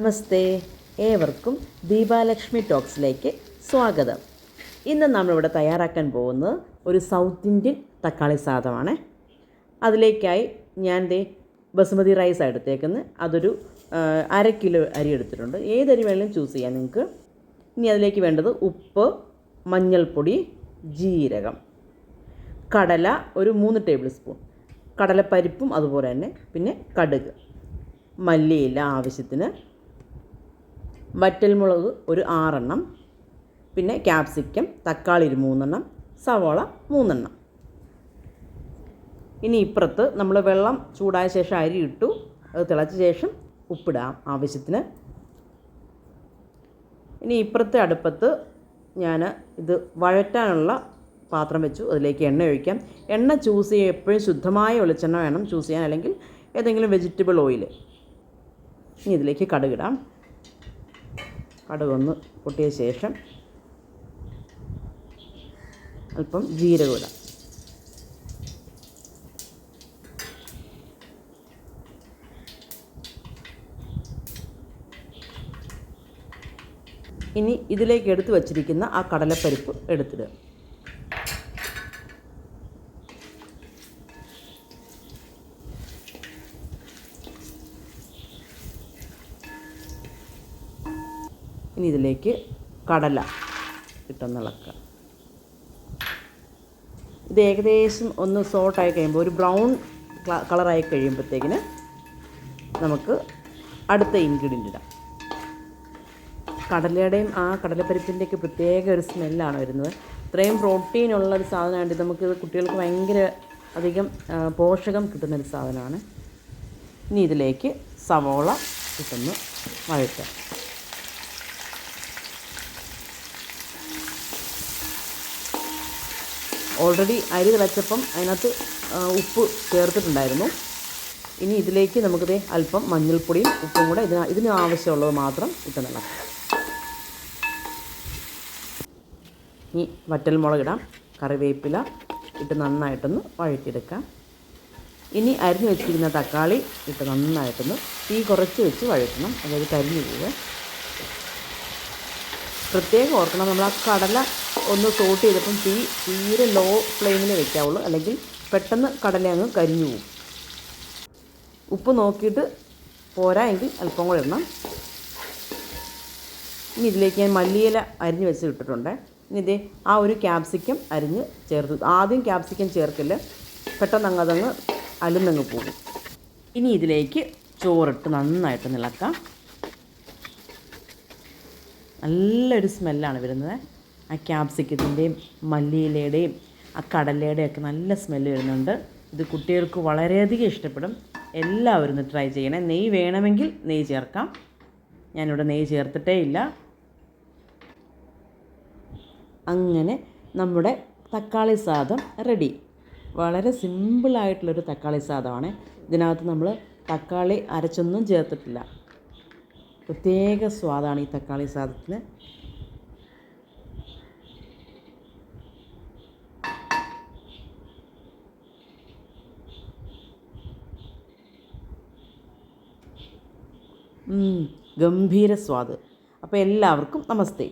നമസ്തേ. ഏവർക്കും ദീപാലക്ഷ്മി ടോക്സിലേക്ക് സ്വാഗതം. ഇന്ന് നമ്മളിവിടെ തയ്യാറാക്കാൻ പോകുന്നത് ഒരു സൗത്ത് ഇന്ത്യൻ തക്കാളി സാധമാണ് അതിലേക്കായി ഞാൻ ദേ ബസുമതി റൈസ് എടുത്തേക്കുന്നത്. അതൊരു അര കിലോ അരി എടുത്തിട്ടുണ്ട്. ഏതരി വേണമെങ്കിലും ചൂസ് ചെയ്യാം നിങ്ങൾക്ക്. ഇനി അതിലേക്ക് വേണ്ടത് ഉപ്പ് മഞ്ഞൾപ്പൊടി ജീരകം കടല ഒരു മൂന്ന് ടേബിൾ സ്പൂൺ കടലപ്പരിപ്പും അതുപോലെ തന്നെ പിന്നെ കടുക് മല്ലിയില ആവശ്യത്തിന് വറ്റൽമുളക് ഒരു ആറെണ്ണം പിന്നെ ക്യാപ്സിക്കം തക്കാളി ഒരു മൂന്നെണ്ണം സവോള മൂന്നെണ്ണം. ഇനി ഇപ്പുറത്ത് നമ്മൾ വെള്ളം ചൂടായ ശേഷം അരി ഇട്ടു അത് തിളച്ച ശേഷം ഉപ്പിടാം ആവശ്യത്തിന്. ഇനി ഇപ്പുറത്തെ അടുപ്പത്ത് ഞാൻ ഇത് വഴറ്റാനുള്ള പാത്രം വെച്ചു അതിലേക്ക് എണ്ണ ഒഴിക്കാം. എണ്ണ ചൂസ് ചെയ്യാൻ എപ്പോഴും ശുദ്ധമായ വെളിച്ചെണ്ണ വേണം ചൂസ് ചെയ്യാൻ അല്ലെങ്കിൽ ഏതെങ്കിലും വെജിറ്റബിൾ ഓയിൽ ഇനി ഇതിലേക്ക് കടുകിടാം. കടുകൊന്ന് പൊട്ടിയ ശേഷം അല്പം ജീരകം ഇടാം. ഇനി ഇതിലേക്ക് എടുത്തു വച്ചിരിക്കുന്ന ആ കടലപ്പരിപ്പ് എടുത്തിടുക. ഇനി ഇതിലേക്ക് കടല ഇട്ടൊന്നിളക്കുക. ഇത് ഏകദേശം ഒന്ന് സോട്ടായി കഴിയുമ്പോൾ ഒരു ബ്രൗൺ കളറായി കഴിയുമ്പോഴത്തേക്കിന് നമുക്ക് അടുത്ത ഇൻഗ്രീഡിയന്റ് ഇടാം. കടലയുടെയും ആ കടലപ്പരിപ്പിന്റെയൊക്കെ പ്രത്യേക ഒരു സ്മെല്ലാണ് വരുന്നത്. ഇത്രയും പ്രോട്ടീൻ ഉള്ള ഒരു സാധനമാണ് നമുക്ക് കുട്ടികൾക്ക് ഭയങ്കര അധികം പോഷകം കിട്ടുന്ന ഒരു സാധനമാണ്. ഇനി ഇതിലേക്ക് സവോള കിട്ടുന്നു വഴറ്റാം. ഓൾറെഡി അരി തിളച്ചപ്പം അതിനകത്ത് ഉപ്പ് ചേർത്തിട്ടുണ്ടായിരുന്നു. ഇനി ഇതിലേക്ക് നമുക്കിത് അല്പം മഞ്ഞൾപ്പൊടിയും ഉപ്പും കൂടെ ഇതിന് ഇതിന് ആവശ്യമുള്ളത് മാത്രം ഇട്ട് ഇനി വറ്റൽമുളക് ഇടാം കറിവേപ്പില ഇട്ട് നന്നായിട്ടൊന്ന് വഴറ്റിയെടുക്കാം. ഇനി അരിഞ്ഞു വെച്ചിരിക്കുന്ന തക്കാളി ഇട്ട് നന്നായിട്ടൊന്ന് തീ കുറച്ച് വെച്ച് വഴറ്റണം. അതായത് കരിഞ്ഞു പോവുക. പ്രത്യേകം ഓർക്കണം. നമ്മൾ ആ കടല ഒന്ന് സോട്ട് ചെയ്തപ്പം തീ തീരെ ലോ ഫ്ലെയിമിൽ വെക്കാവുള്ളൂ. അല്ലെങ്കിൽ പെട്ടെന്ന് കടല അങ്ങ് കരിഞ്ഞു പോകും. ഉപ്പ് നോക്കിയിട്ട് പോരാ എങ്കിൽ അല്പം കൂടെ ഇടണം. ഇനി ഇതിലേക്ക് ഞാൻ മല്ലിയില അരിഞ്ഞ് വെച്ച് ഇട്ടിട്ടുണ്ട്. ഇനി ഇതേ ആ ഒരു ക്യാപ്സിക്കം അരിഞ്ഞ് ചേർത്ത് ആദ്യം ക്യാപ്സിക്കം ചേർക്കില്ല? പെട്ടെന്ന് അങ്ങ് അതങ്ങ് അലുന്നങ്ങ് പോകും. ഇനി ഇതിലേക്ക് ചോറിട്ട് നന്നായിട്ട് നിളക്കാം നല്ലൊരു സ്മെല്ലാണ് വരുന്നത്. ആ ക്യാപ്സിക്കത്തിന്റെയും മല്ലിയിലയുടെയും ആ കടലയുടെയും ഒക്കെ നല്ല സ്മെല്ല് വരുന്നുണ്ട്. ഇത് കുട്ടികൾക്ക് വളരെയധികം ഇഷ്ടപ്പെടും. എല്ലാവരും ഒന്ന് ട്രൈ ചെയ്യണേ. നെയ്യ് വേണമെങ്കിൽ നെയ്യ് ചേർക്കാം. ഞാനിവിടെ നെയ്യ് ചേർത്തിട്ടേ ഇല്ല. അങ്ങനെ നമ്മുടെ തക്കാളി സാദം റെഡി വളരെ സിമ്പിളായിട്ടുള്ളൊരു തക്കാളി സാദമാണ് ഇതിനകത്ത് നമ്മൾ തക്കാളി അരച്ചൊന്നും ചേർത്തിട്ടില്ല. പ്രത്യേക സ്വാദാണ് ഈ തക്കാളി സാദത്തിന് ഉം, ഗംഭീര സ്വാദ്. അപ്പോൾ എല്ലാവർക്കും നമസ്തേ.